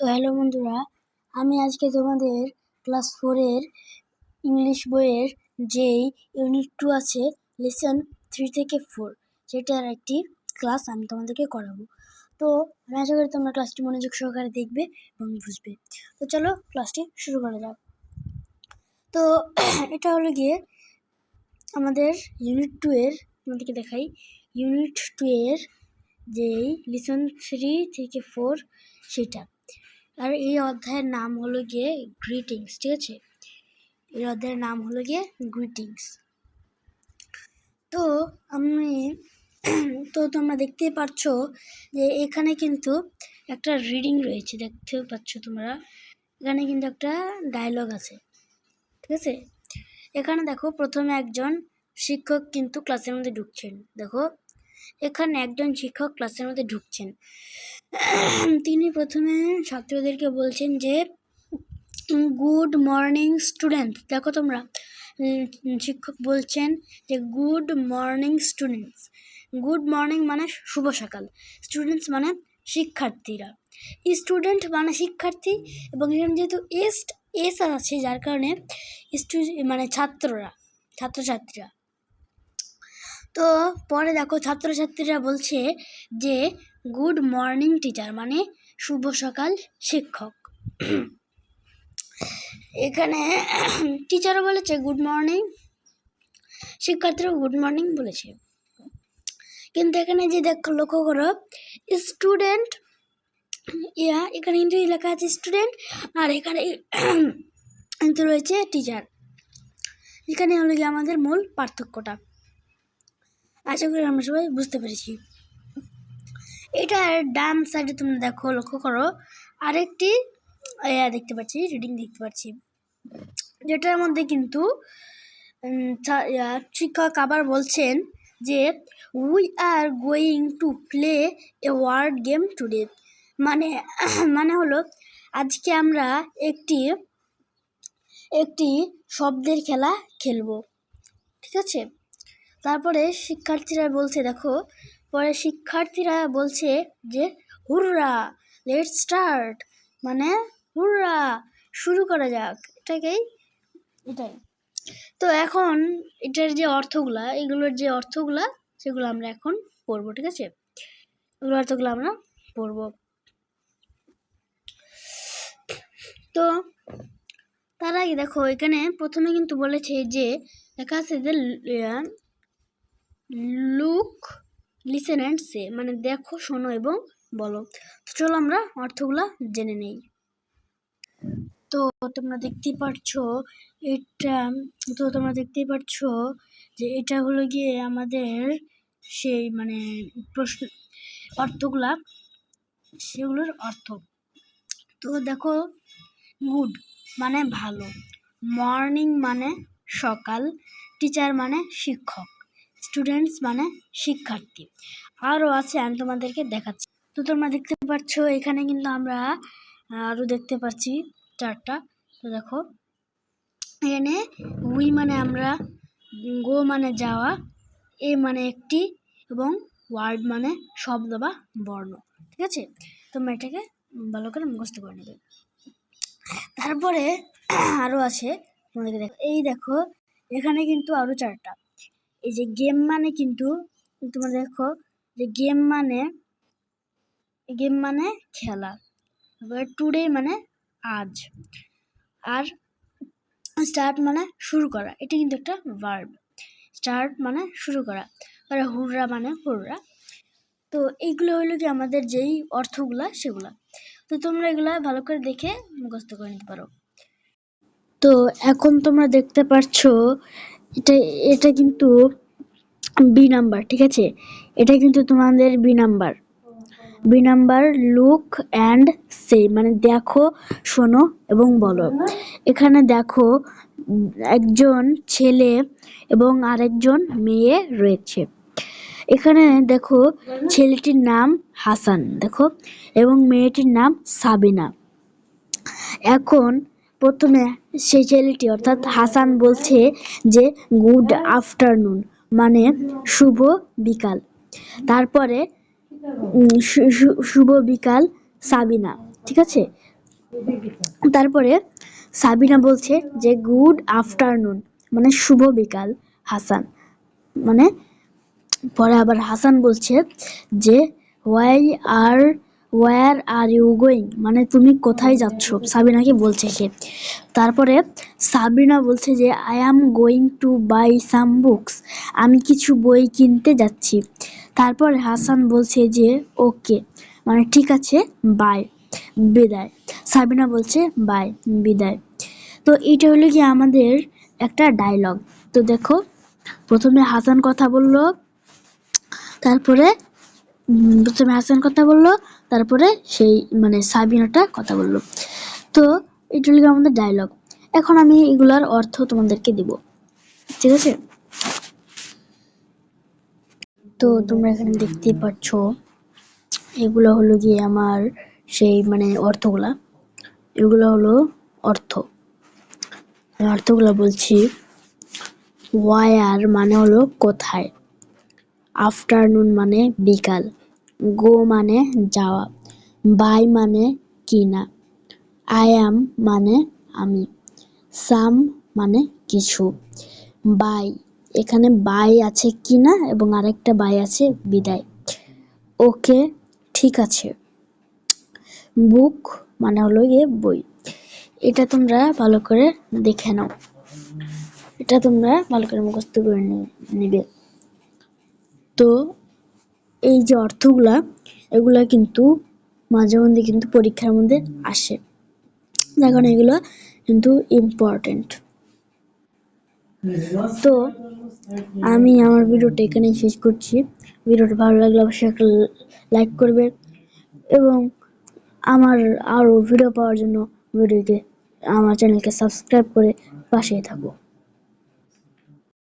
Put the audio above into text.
তো হ্যালো বন্ধুরা, আমি আজকে তোমাদের ক্লাস ফোরের ইংলিশ বইয়ের যেই ইউনিট টু আছে লেসন থ্রি থেকে ফোর সেটার একটি ক্লাস আমি তোমাদেরকে করাবো। তো আমি আশা করি তোমরা ক্লাসটি মনোযোগ সহকারে দেখবে এবং বুঝবে। তো চলো ক্লাসটি শুরু করা যাক। তো এটা হলো গিয়ে আমাদের ইউনিট টু এর, তোমাদেরকে দেখাই ইউনিট টু এর যেই লিসন থ্রি থেকে ফোর সেটা। আর এই অধ্যায়ের নাম হলো গিয়ে গ্রিটিংস ঠিক আছে? এই অধ্যায়ের নাম হলো গিয়ে গ্রিটিংস তো আমি, তো তোমরা দেখতেই পাচ্ছ যে এখানে কিন্তু একটা রিডিং রয়েছে, দেখতে পাচ্ছ তোমরা? এখানে কিন্তু একটা ডায়লগ আছে, ঠিক আছে? এখানে দেখো, প্রথমে একজন শিক্ষক কিন্তু ক্লাসের মধ্যে ঢুকছেন। দেখো এখানে একজন শিক্ষক ক্লাসের মধ্যে ঢুকছেন। তিনি প্রথমে ছাত্রদেরকে বলছেন যে, গুড মর্নিং স্টুডেন্ট। দেখো তোমরা শিক্ষক বলছেন যে, good morning students. Good morning মানে শুভ সকাল। স্টুডেন্টস মানে শিক্ষার্থীরা। স্টুডেন্ট মানে শিক্ষার্থী এবং এখানে যেহেতু এস এস আছে, যার কারণে স্টু মানে ছাত্ররা, ছাত্রছাত্রীরা। তো পরে দেখো ছাত্রছাত্রীরা বলছে যে, গুড মর্নিং টিচার মানে শুভ সকাল শিক্ষক। এখানে টিচারও বলেছে, গুড মর্নিং শিক্ষার্থীরাও গুড মর্নিং বলেছে। কিন্তু এখানে যে দেখো, লক্ষ্য করো, স্টুডেন্ট, ইয়া, এখানে কিন্তু লেখা আছে স্টুডেন্ট, আর এখানে কিন্তু রয়েছে টিচার। এখানে হলো গিয়ে আমাদের মূল পার্থক্যটা। আশা করি আমরা সবাই বুঝতে পেরেছি। এটার ডান সাইডে তোমরা দেখো, লক্ষ্য করো, আরেকটি দেখতে পাচ্ছি রিডিং দেখতে পাচ্ছি। যেটার মধ্যে কিন্তু শিক্ষক আবার বলছেন যে we are going to play a word game today মানে মানে হলো, আজকে আমরা একটি একটি শব্দের খেলা খেলব। ঠিক আছে? তারপরে শিক্ষার্থীরা বলছে, দেখো, পরে শিক্ষার্থীরা বলছে যে, হুররা লেট স্টার্ট। মানে হুররা, শুরু করা যাক। এটাকেই, এটাই। তো এখন এটার যে অর্থগুলা, এগুলোর যে অর্থগুলা, সেগুলো আমরা এখন পড়ব, ঠিক আছে? এগুলো অর্থগুলো আমরা পড়ব। তো, তার আগে দেখো, এখানে প্রথমে কিন্তু বলেছে যে লেখা আছে যে লুক লিসেন অ্যান্ড সে মানে দেখো, শোনো এবং বলো। তো চলো আমরা অর্থগুলা জেনে নেই। তো তোমরা দেখতেই পারছ, এটা, তো তোমরা দেখতেই পারছ যে এটা হলো গিয়ে আমাদের সেই মানে প্রশ্ন, অর্থগুলা, সেগুলোর অর্থ। তো দেখো গুড মানে ভালো। মর্নিং মানে সকাল টিচার মানে শিক্ষক। স্টুডেন্টস মানে শিক্ষার্থী। আরও আছে, আমি তোমাদেরকে দেখাচ্ছি। তো তোমরা দেখতে পাচ্ছ, এখানে কিন্তু আমরা আরও দেখতে পাচ্ছি চারটা। তো দেখো, এখানে উই মানে আমরা গো মানে যাওয়া এ মানে একটি, এবং ওয়ার্ড মানে শব্দ বা বর্ণ। ঠিক আছে? তোমরা এটাকে ভালো করে মুখস্থ করে নেবে। তারপরে আরও আছে, তোমাদেরকে দেখো এই দেখো, এখানে কিন্তু আরও চারটা। এই যে গেম মানে কিন্তু, তোমরা দেখো, যে গেম মানে গেম মানে খেলা। এবার টুডে মানে আজ। আর স্টার্ট মানে শুরু করা, এটা কিন্তু একটা ভার্ব স্টার্ট মানে শুরু করা আর হুররা মানে হুররা। তো এইগুলো হলো কি আমাদের যেই অর্থগুলা, সেগুলা। তো তোমরা এগুলা ভালো করে দেখে মুখস্থ করে নিতে পারো। তো এখন তোমরা দেখতে পাচ্ছো এটা এটা কিন্তু বি নাম্বার ঠিক আছে? এটা কিন্তু তোমাদের B number B number look and say মানে দেখো, শোনো এবং বলো। এখানে দেখো, একজন ছেলে এবং আরেকজন মেয়ে রয়েছে। এখানে দেখো, ছেলেটির নাম হাসান, দেখো, এবং মেয়েটির নাম সাবিনা। এখন প্রথমে সেই ছেলেটি, অর্থাৎ হাসান, বলছে যে, গুড আফটারনুন মানে শুভ বিকাল। তারপরে শুভ বিকাল, সাবিনা, ঠিক আছে? তারপরে সাবিনা বলছে যে, গুড আফটারনুন মানে শুভ বিকাল, হাসান। মানে পরে আবার হাসান বলছে যে why are where are you going মানে তুমি কোথায় যাচ্ছ? সাবিনাকে বলছে সে? তারপরে সাবিনা বলছে যে I am going to buy some books আমি কিছু বই কিনতে যাচ্ছি। তারপরে হাসান বলছে যে ওকে মানে ঠিক আছে বাই বিদায়। সাবিনা বলছে বাই বিদায়. তো এটা হলো কি আমাদের একটা ডায়লগ তো দেখো, প্রথমে হাসান কথা বলল, তারপরে প্রথমে হাসান কথা বলল তারপরে সেই মানে সাবিনাটা কথা বলল। তো এটা হলো আমাদের ডায়লগ এখন আমি এগুলার অর্থ তোমাদেরকে দিব। ঠিক আছে? তো তোমরা এখানে দেখতেই পাচ্ছ, এগুলো হলো গিয়ে আমার সেই মানে অর্থগুলা। এগুলো হলো অর্থ। অর্থগুলো বলছি ওয়ার মানে হলো কোথায়? আফটারনুন মানে বিকাল। গো মানে যাওয়া, বাই মানে কিনা, আই অ্যাম মানে আমি, সাম মানে কিছু, বাই, এখানে বাই আছে কিনা এবং আরেকটা বাই আছে বিদায়। ওকে, ঠিক আছে। বুক মানে হলো গিয়ে বই। এটা তোমরা ভালো করে দেখে নাও। এটা তোমরা ভালো করে মুখস্থ করে নিবে। তো এই যে অর্থগুলা, এগুলা কিন্তু মাঝে মধ্যে কিন্তু পরীক্ষার মধ্যে আসে। কারণে এগুলো কিন্তু ইম্পর্টেন্ট তো আমি আমার ভিডিওটা এখানেই শেষ করছি। ভিডিওটা ভালো লাগলে অবশ্যই একটা লাইক করবে এবং আমার আরও ভিডিও পাওয়ার জন্য ভিডিওকে, আমার চ্যানেলকে সাবস্ক্রাইব করে পাশেই থাকো।